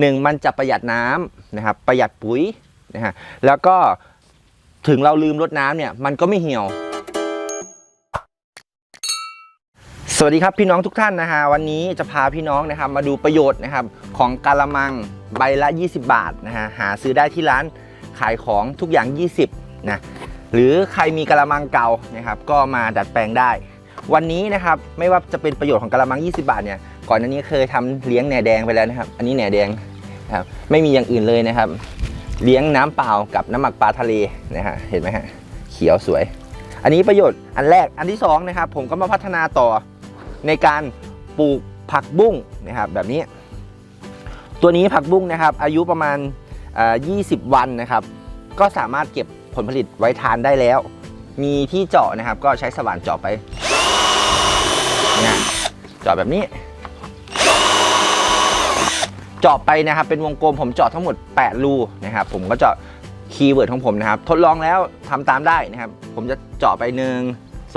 หนึ่งมันจะประหยัดน้ำนะครับประหยัดปุ๋ยนะฮะแล้วก็ถึงเราลืมรดน้ำเนี่ยมันก็ไม่เหี่ยว สวัสดีครับพี่น้องทุกท่านนะฮะวันนี้จะพาพี่น้องนะครับมาดูประโยชน์นะครับของกาละมังใบละ 20 บาทนะฮะหาซื้อได้ที่ร้านขายของทุกอย่าง 20นะหรือใครมีกาละมังเก่านะครับก็มาดัดแปลงได้ วันนี้นะครับไม่ว่าจะเป็นประโยชน์ของกะละมัง 20 บาทเนี่ย ก่อนหน้านี้เคยทำเลี้ยงแหน่แดงไปแล้วนะครับ อันนี้แหน่แดงนะครับไม่มีอย่างอื่นเลยนะครับ เลี้ยงน้ำเปล่ากับน้ำหมักปลาทะเลนะฮะเห็นไหมฮะเขียวสวย อันนี้ประโยชน์อันแรกอันที่สองนะครับผมก็มาพัฒนาต่อในการปลูกผักบุ้งนะครับแบบนี้ ตัวนี้ผักบุ้งนะครับ อายุประมาณ 20 วันนะครับ ก็สามารถเก็บผลผลิตไว้ทานได้แล้ว มีที่เจาะนะครับ ก็ใช้สว่านเจาะไปเนี่ยเจาะแบบนี้ เจาะไปนะครับเป็นวงกลมผมเจาะทั้งหมด 8 รูนะครับ ผมก็เจาะคีย์เวิร์ดของผมนะครับ ทดลองแล้วทำตามได้นะครับ ผมจะเจาะไป 1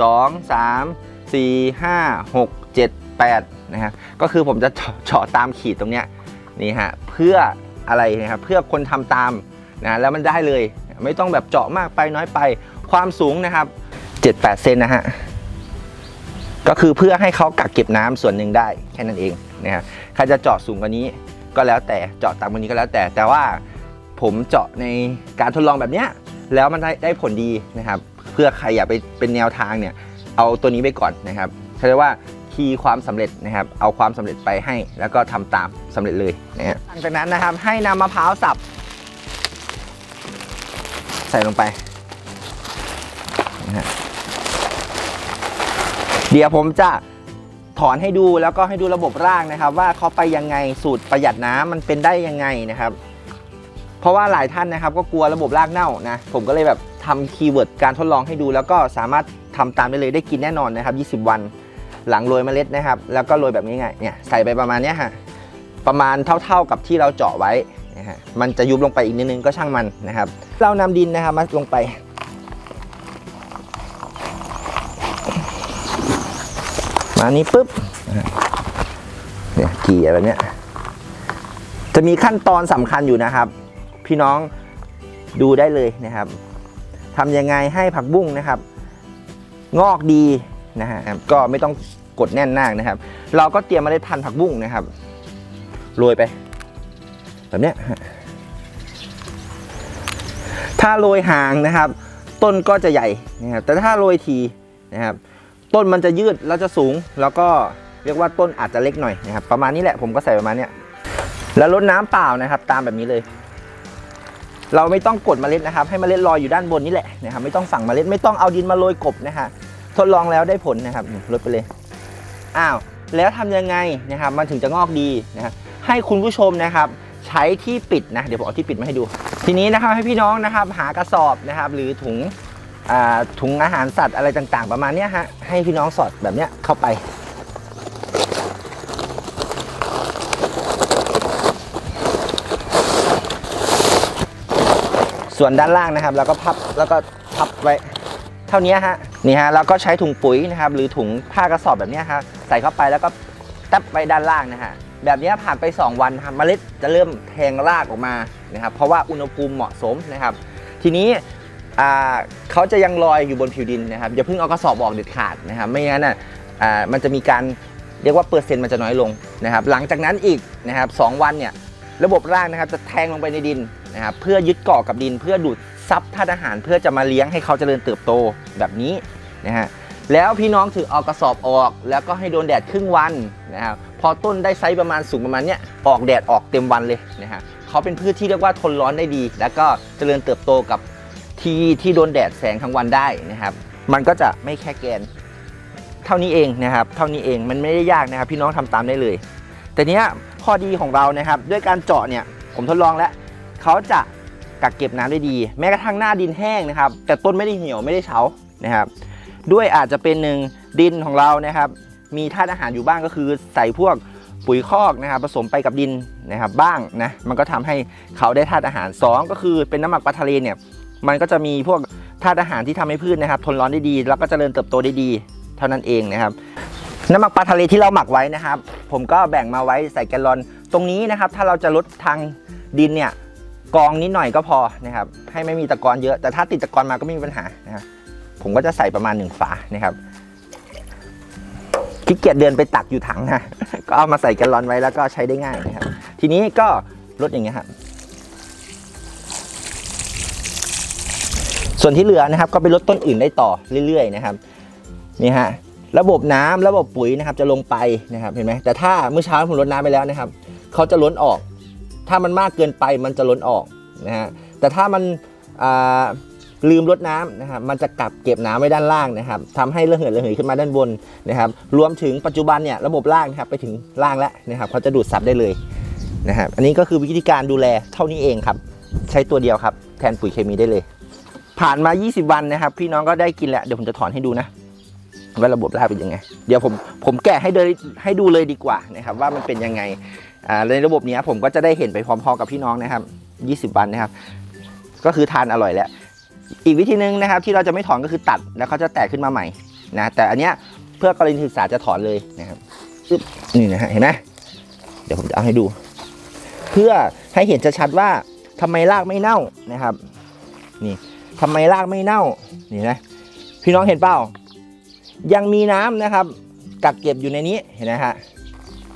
2 3 4 5 6 7 8นะฮะก็คือผมจะเจาะตามขีดตรงเนี้ยนี่ฮะเพื่ออะไรนะครับเพื่อคนทำตามนะแล้วมันได้เลย ไม่ต้องแบบเจาะมากไปน้อยไปความสูงนะครับ 7-8 เซนนะฮะก็คือเพื่อให้เขากักเก็บน้ำส่วนหนึ่งได้แค่นั้นเองนะครับใครจะเจาะสูงกว่านี้ ก็แล้วแต่เจาะต่ำกว่านี้ก็แล้วแต่ แต่ว่าผมเจาะในการทดลองแบบเนี้ยแล้วมันได้ได้ผลดีนะครับ เพื่อใครอยากไปเป็นแนวทางเนี่ยเอาตัวนี้ไปก่อนนะครับเขาเรียกว่าคีย์ความสำเร็จนะครับ เอาความสำเร็จไปให้ แล้วก็ทำตามสำเร็จเลยนะฮะหลังจากนั้นนะครับให้นำมะพร้าวสับ ใส่ลงไปนะฮะเดี๋ยวผมจะ ถอนให้ดูแล้วก็ให้ดูระบบร่างนะครับ ว่าเขาไปยังไงสูตรประหยัดน้ำมันเป็นได้ยังไงนะครับ เพราะว่าหลายท่านนะครับ ก็กลัวระบบรากเน่านะผมก็เลยแบบทำคีย์เวิร์ดการทดลองให้ดู แล้วก็สามารถทำตามได้เลยได้กินแน่นอนนะครับ 20 วัน หลังโรยเมล็ดนะครับ แล้วก็โรยแบบง่ายๆเนี่ยใส่ไปประมาณเนี้ยฮะประมาณเท่าๆกับที่เราเจาะไว้นะฮะมันจะยุบลงไปอีกนิดนึงก็ช่างมันนะครับ เรานำดินนะครับมาลงไป มานี้ปุ๊บเนี่ยเกี่ยแบบเนี้ยจะมีขั้นตอนสำคัญอยู่นะครับ พี่น้องดูได้เลยนะครับทำยังไงให้ผักบุ้งนะครับ งอกดีนะฮะก็ไม่ต้องกดแน่นมากนะครับ เราก็เตรียมเมาเล็ดพันธุ์ผักบุ้งนะครับโรยไป แบบเนี้ยถ้าโรยห่างนะครับ ต้นก็จะใหญ่นะครับแต่ถ้าโรยทีนะครับ ต้นมันจะยืดแล้วจะสูง แล้วก็เรียกว่าต้นอาจจะเล็กหน่อยนะครับ ประมาณนี้แหละผมก็ใส่ประมาณเนี้ยแล้วลดน้ำเปล่านะครับ ตามแบบนี้เลย เราไม่ต้องกดเมล็ดนะครับ ให้เมล็ดลอยอยู่ด้านบนนี่แหละนะครับไม่ต้องฝังเมล็ดไม่ต้องเอาดินมาโรยกบนะฮะทดลองแล้วได้ผลนะครับลดไปเลยอ้าวแล้วทำยังไงนะครับมันถึงจะงอกดีนะครับให้คุณผู้ชมนะครับ ใช้ที่ปิดนะเดี๋ยวผมเอาที่ปิดมาให้ดู ทีนี้นะครับให้พี่น้องนะครับ หากระสอบนะครับ หรือถุง ถุงอาหารสัตว์อะไรต่างๆ ประมาณนี้ฮะให้พี่น้องสอดแบบนี้เข้าไป ส่วนด้านล่างนะครับเราก็พับแล้วก็พับไว้เท่านี้ฮะนี่ฮะแล้วก็ใช้ถุงปุ๋ยนะครับหรือถุงผ้ากระสอบแบบนี้ฮะใส่เข้าไปแล้วก็ตับไว้ด้านล่างนะฮะแบบนี้ผ่านไป 2 วันครับเมล็ดจะเริ่มแทงรากออกมานะครับเพราะว่าอุณหภูมิเหมาะสมนะครับ ทีนี้ เขาจะยังลอยอยู่บนผิวดินนะครับอย่าเพิ่งเอากระสอบออกเด็ดขาดนะครับไม่งั้นอะอ่ามันจะมีการเรียกว่าเปอร์เซ็นต์มันจะน้อยลงนะครับหลังจากนั้นอีกนะครับสองวันเนี่ยระบบร่างนะครับจะแทงลงไปในดินนะครับเพื่อยึดเกาะกับดิน เพื่อดูดซับธาตุอาหาร เพื่อจะมาเลี้ยงให้เขาเจริญเติบโตแบบนี้นะฮะแล้วพี่น้องถือเอากระสอบออก แล้วก็ให้โดนแดดครึ่งวันนะครับพอต้นได้ไซส์ประมาณสูงประมาณเนี้ยออกแดดออกเต็มวันเลยนะฮะเขาเป็นพืชที่เรียกว่าทนร้อนได้ดี แล้วก็เจริญเติบโตกับ ที่ที่โดนแดดแสงทั้งวันได้นะครับ มันก็จะไม่แค่แกน เท่านี้เองนะครับ เท่านี้เองมันไม่ได้ยากนะครับ พี่น้องทำตามได้เลย แต่เนี้ยข้อดีของเรานะครับ ด้วยการเจาะเนี่ยผมทดลองแล้วเขาจะกักเก็บน้ำได้ดี แม้กระทั่งหน้าดินแห้งนะครับ แต่ต้นไม่ได้เหี่ยวไม่ได้เฉานะครับ ด้วยอาจจะเป็นหนึ่งดินของเรานะครับ มีธาตุอาหารอยู่บ้างก็คือใส่พวกปุ๋ยคอกนะครับผสมไปกับดินนะครับบ้างนะมันก็ทำให้เขาได้ธาตุอาหารสองก็คือเป็นน้ำหมักปลาทะเลเนี่ย มันก็จะมีพวกธาตุอาหารที่ทำให้พืชนะครับ ทนร้อนได้ดี แล้วก็เจริญเติบโตได้ดี เท่านั้นเองนะครับ น้ำหมักปลาทะเลที่เราหมักไว้นะครับ ผมก็แบ่งมาไว้ใส่แกลลอน ตรงนี้นะครับ ถ้าเราจะลดทางดินเนี่ยกองนิดหน่อยก็พอนะครับ ให้ไม่มีตะกอนเยอะ แต่ถ้าติดตะกอนมาก็ไม่มีปัญหานะครับผมก็จะใส่ประมาณหนึ่งฝานะครับขี้เกียจเดินไปตักอยู่ถังนะ ก็เอามาใส่แกลลอนไว้แล้วก็ใช้ได้ง่ายนะครับ ทีนี้ก็ลดอย่างเงี้ยครับ ส่วนที่เหลือนะครับก็ไปลดต้นอื่นได้ต่อเรื่อยๆนะครับนี่ฮะระบบน้ำระบบปุ๋ยนะครับจะลงไปนะครับเห็นไหมแต่ถ้าเมื่อเช้าผมลดน้ำไปแล้วนะครับเขาจะล้นออก ถ้ามันมากเกินไปมันจะล้นออกนะฮะแต่ถ้ามันลืมลดน้ำนะครับมันจะกลับเก็บน้ำไว้ด้านล่างนะครับทำให้ระเหยระเหยขึ้นมาด้านบนนะครับรวมถึงปัจจุบันเนี่ยระบบล่างนะครับไปถึงล่างแล้วนะครับเขาจะดูดซับได้เลยนะครับอันนี้ก็คือวิธีการดูแลเท่านี้เองครับ ใช้ตัวเดียวครับ แทนปุ๋ยเคมีได้เลย ผ่านมา 20 วันนะครับ พี่น้องก็ได้กินแล้วเดี๋ยวผมจะถอนให้ดูนะว่าระบบรากเป็นยังไง เดี๋ยวผมผมแกะให้เดินให้ดูเลยดีกว่านะครับ ว่ามันเป็นยังไงอ่าในระบบเนี้ยผมก็จะได้เห็นไปพร้อมๆกับพี่น้องนะครับ 20 วันนะครับ ก็คือทานอร่อยแล้วอีกวิธีหนึ่งนะครับ ที่เราจะไม่ถอนก็คือตัดแล้วเขาจะแตกขึ้นมาใหม่นะแต่อันเนี้ยเพื่อกรณีศึกษาจะถอนเลยนะครับอึบนี่นะฮะเห็นไหมเดี๋ยวผมจะเอาให้ดู เพื่อให้เห็นชัดๆว่าทำไมรากไม่เน่านะครับ นี่ ทำไมรากไม่เน่านี่นะพี่น้องเห็นเปล่า ยังมีน้ำนะครับ กักเก็บอยู่ในนี้เห็นไหมฮะ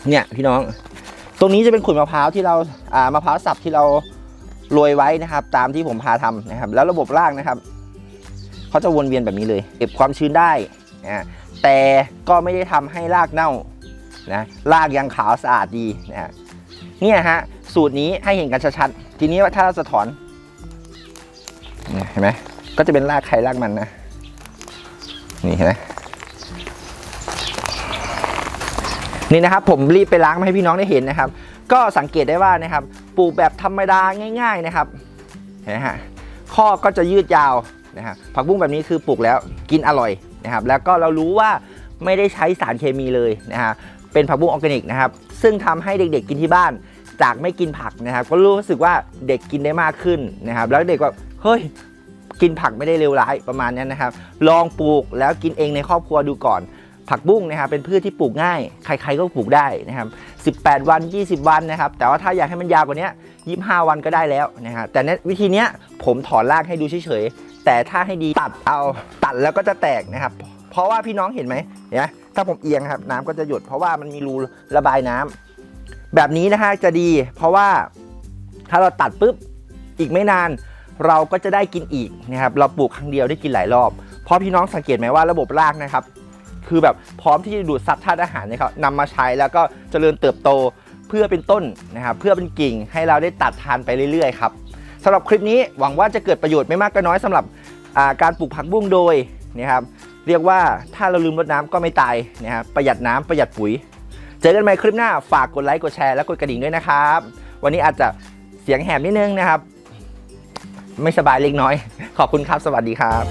เนี่ยพี่น้อง ตรงนี้จะเป็นขุยมะพร้าวที่เราอ่ามะพร้าวสับที่เราโรยไว้นะครับ ตามที่ผมพาทำนะครับ แล้วระบบรากนะครับเขาจะวนเวียนแบบนี้เลย เก็บความชื้นได้นะแต่ก็ไม่ได้ทำให้รากเน่านะรากยังขาวสะอาดดีนะเนี่ยฮะสูตรนี้ให้เห็นกันชัดๆทีนี้ว่าถ้าเราจะถอน เนี่ยเห็นไหมก็จะเป็นรากใครรากมันนะนี่เห็นไหมนี่นะครับผมรีบไปล้างมาให้พี่น้องได้เห็นนะครับ ก็สังเกตได้ว่านะครับปลูกแบบธรรมดาง่าย ๆนะครับเห็นไหมฮะข้อก็จะยืดยาวนะฮะผักบุ้งแบบนี้คือปลูกแล้วกินอร่อยนะครับ แล้วก็เรารู้ว่าไม่ได้ใช้สารเคมีเลยนะฮะเป็นผักบุ้งออร์แกนิกนะครับ ซึ่งทำให้เด็กๆกินที่บ้าน จากไม่กินผักนะครับ ก็รู้สึกว่าเด็กกินได้มากขึ้นนะครับ แล้วเด็กก็ เฮ้ยกินผักไม่ได้เลวร้ายประมาณนั้นะครับ ลองปลูกแล้วกินเองในครอบครัวดูก่อน ผักบุ้งนะครับเป็นพืชที่ปลูกง่าย ใครๆก็ปลูกได้นะครับ 18 วัน 20 วันนะครับ แต่ว่าถ้าอยากให้มันยาวกว่านี้25 วันก็ได้แล้วนะฮะแต่นี้ยวิธีนี้ผมถอนรากให้ดูเฉยๆ แต่ถ้าให้ดีตัดเอาตัดแล้วก็จะแตกนะครับ เพราะว่าพี่น้องเห็นไหมเนไหมถ้าผมเอียงครับน้ำก็จะหยดเพราะว่ามันมีรูระบายน้ำแบบนี้นะฮะจะดี เพราะว่าถ้าเราตัดปุ๊บอีกไม่นาน เราก็จะได้กินอีกนะครับเราปลูกครั้งเดียวได้กินหลายรอบ เพราะพี่น้องสังเกตไหมว่าระบบรากนะครับ คือแบบพร้อมที่จะดูดซับธาตุอาหารนะครับนำมาใช้แล้วก็เจริญเติบโตเพื่อเป็นต้นนะครับเพื่อเป็นกิ่งให้เราได้ตัดทานไปเรื่อยๆครับสำหรับคลิปนี้หวังว่าจะเกิดประโยชน์ไม่มากก็น้อยสำหรับาการปลูกผักบุ้งโดยนะครับเรียกว่าถ้าเราลืมรดน้ำก็ไม่ตายนะครับประหยัดน้ำประหยัดปุ๋ย เจอกันใหม่คลิปหน้าฝากกดไลค์กดแชร์และกดกระดิ่งด้วยนะครับ วันนี้อาจจะเสียงแหบนิดนึงนะครับ ไม่สบายเล็กน้อย ขอบคุณครับ สวัสดีครับ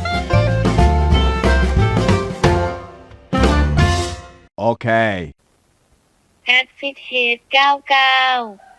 Okay. แอดฟิตเฮด99